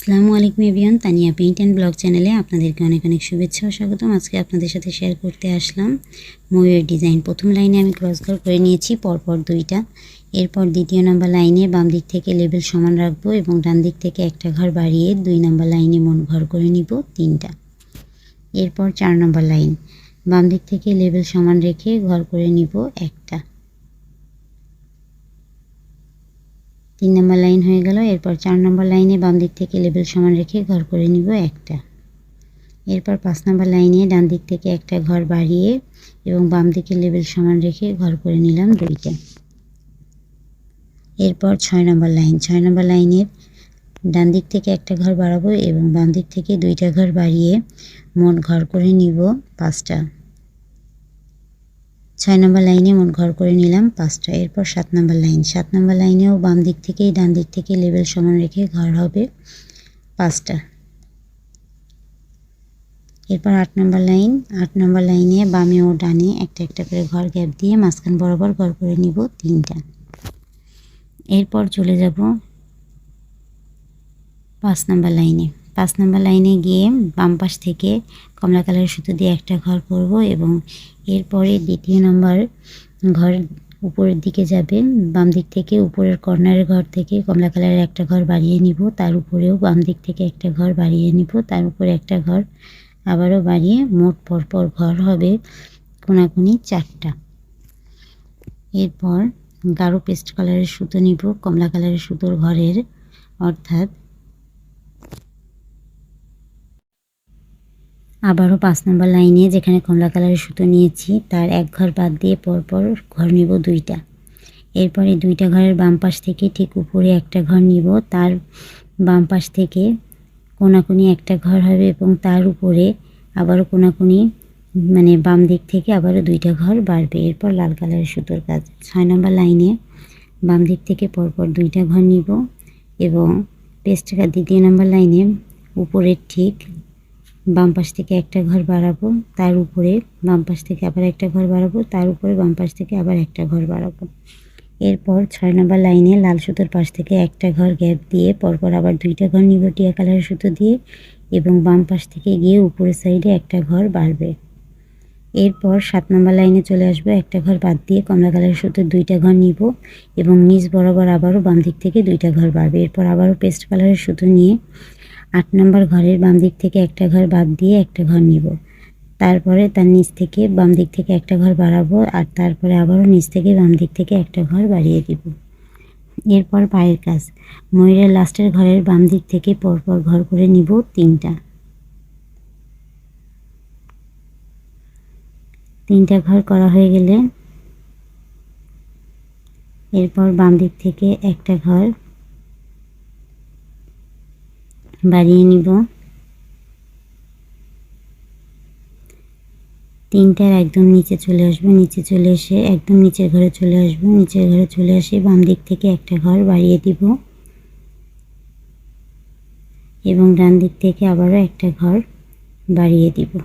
আসসালামু আলাইকুম এভিয়ন তানিয়া পেইন্ট অ্যান্ড ব্লগ চ্যানেলে আপনাদেরকে অনেক অনেক শুভেচ্ছা ও স্বাগতম। আজকে আপনাদের সাথে শেয়ার করতে আসলাম। ময়ূরের ডিজাইন প্রথম লাইনে আমি ক্রস ঘর করে নিয়েছি, পরপর দুইটা। এরপর দ্বিতীয় নম্বর লাইনে বাম দিক থেকে লেবেল সমান রাখব এবং ডান দিক থেকে একটা ঘর বাড়িয়ে দুই নম্বর লাইনে মন ঘর করে নিব, তিনটা। এরপর চার নম্বর লাইন বাম দিক থেকে লেবেল সমান রেখে ঘর করে নিব একটা। তিন নম্বর লাইন হয়ে গেল। এরপর চার নম্বর লাইনে বাম দিক থেকে লেবেল সমান রেখে ঘর করে নিব একটা। এরপর পাঁচ নম্বর লাইনে ডান দিক থেকে একটা ঘর বাড়িয়ে এবং বাম দিকে লেবেল সমান রেখে ঘর করে নিলাম দুইটা। এরপর ছয় নম্বর লাইন। ছয় নম্বর লাইনের ডান দিক থেকে একটা ঘর বাড়াবো এবং বাম দিক থেকে দুইটা ঘর বাড়িয়ে মোট ঘর করে নিব পাঁচটা। ছয় নম্বর লাইনে মোট ঘর করে নিলাম পাঁচটা, এরপর সাত নম্বর লাইন। সাত নম্বর লাইনেও বাম দিক থেকেই ডান দিক থেকে লেবেল সমান রেখে ঘর হবে পাঁচটা। এরপর আট নম্বর লাইন, আট নম্বর লাইনে বামে ও ডানে একটা একটা করে ঘর গ্যাপ দিয়ে মাঝখান বরাবর ঘর করে নিব তিনটা। এরপর চলে যাব পাঁচ নম্বর লাইনে। পাঁচ নম্বর লাইনে গিয়ে বাম পাশ থেকে কমলা কালারের সুতো দিয়ে একটা ঘর করব এবং এরপরে দ্বিতীয় নম্বর ঘর উপরের দিকে যাবে। বাম দিক থেকে উপরের কর্নারের ঘর থেকে কমলা কালারের একটা ঘর বাড়িয়ে নিব, তার উপরেও বাম দিক থেকে একটা ঘর বাড়িয়ে নিব, তার উপরে একটা ঘর আবারও বাড়িয়ে মোট পরপর ঘর হবে কোনাকুনি চারটা। এরপর গাঢ় পেস্ট কালারের সুতো নিব, কমলা কালারের সুতোর ঘরের, অর্থাৎ আবারও পাঁচ নম্বর লাইনে যেখানে কমলা কালারের সুতো নিয়েছি, তার এক ঘর বাদ দিয়ে পরপর ঘর নিব দুইটা। এরপরে দুইটা ঘরের বাম পাশ থেকে ঠিক উপরে একটা ঘর নিব, তার বাম পাশ থেকে কোনাকুনি একটা ঘর হবে এবং তার উপরে আবারও কোনাকুনি মানে বাম দিক থেকে আবারও দুইটা ঘর বাড়বে। এরপর লাল কালারের সুতোর কাজ। ছয় নম্বর লাইনে বাম দিক থেকে পরপর দুইটা ঘর নিব এবং পেস্টটা দ্বিতীয় নম্বর লাইনে উপরের ঠিক বাম পাশ থেকে একটা ঘর বাড়াবো, তার উপরে বাম পাশ থেকে আবার একটা ঘর বাড়াবো, তার উপরে বাম পাশ থেকে আবার একটা ঘর বাড়াবো। এরপর ছয় নম্বর লাইনে লাল সুতোর পাশ থেকে একটা ঘর গ্যাপ দিয়ে পরপর আবার দুইটা ঘর নিব টিয়া কালারের সুতো দিয়ে এবং বাম পাশ থেকে গিয়ে উপরের সাইডে একটা ঘর বাড়বে। এরপর সাত নম্বর লাইনে চলে আসব, একটা ঘর বাদ দিয়ে কমলা কালারের সুতোর দুইটা ঘর নিব এবং নিচ বরাবর আবারও বাম দিক থেকে দুইটা ঘর বাড়বে। এরপর আবারও পেস্ট কালারের সুতো নিয়ে আট নম্বর ঘরের বাম দিক থেকে একটা ঘর বাদ দিয়ে একটা ঘর নিব। তারপরে তার নিচ থেকে বাম দিক থেকে একটা ঘর বাড়াবো আর তারপরে আবারও নিচ থেকে বাম দিক থেকে একটা ঘর বাড়িয়ে দিব। এরপর পায়ের কাজ। ময়ূরের লাস্টের ঘরের বাম দিক থেকে পরপর ঘর করে নিব তিনটা। তিনটা ঘর করা হয়ে গেলে এরপর বাম দিক থেকে একটা ঘর বাড়িয়ে নিব। তিনটার একদম নিচে চলে আসব, নিচে চলে এসে একদম নিচের ঘরে চলে আসব, নিচের ঘরে চলে আসে বাম দিক থেকে একটা ঘর বাড়িয়ে দিব। এবং ডান দিক থেকে আবারও একটা ঘর বাড়িয়ে দিব।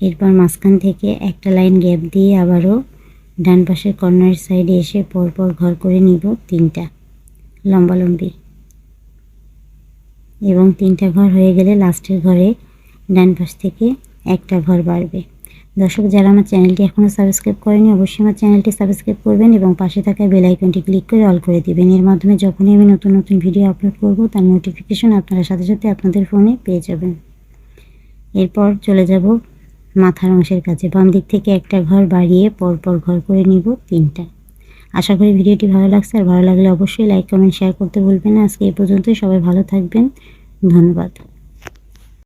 এরপর মাঝখান থেকে একটা লাইন গ্যাপ দিয়ে আবারও ডান পাশের কর্নার সাইডে এসে পরপর ঘর করে নিব তিনটা লম্বালম্বি। এবং তিনটা ঘর হয়ে গেলে লাস্টের ঘরে ডান পাশ থেকে একটা ঘর বাড়বে। দর্শক, যারা আমার চ্যানেলটি এখনও সাবস্ক্রাইব করেনি, অবশ্যই আমার চ্যানেলটি সাবস্ক্রাইব করবেন এবং পাশে থাকা বেল আইকনটি ক্লিক করে অল করে দিবেন। এর মাধ্যমে যখনই আমি নতুন নতুন ভিডিও আপলোড করব, তার নোটিফিকেশন আপনারা সাথে সাথে আপনাদের ফোনে পেয়ে যাবেন। এরপর চলে যাব মাথার অংশের কাছে। বাম দিক থেকে একটা ঘর বাড়িয়ে পরপর ঘর করে নিব তিনটা। আশা করি ভিডিওটি ভালো লাগছে, আর ভালো লাগলে অবশ্যই লাইক কমেন্ট শেয়ার করতে ভুলবেন না। আজকে এই পর্যন্তই, সবাই ভালো থাকবেন। ধন্যবাদ।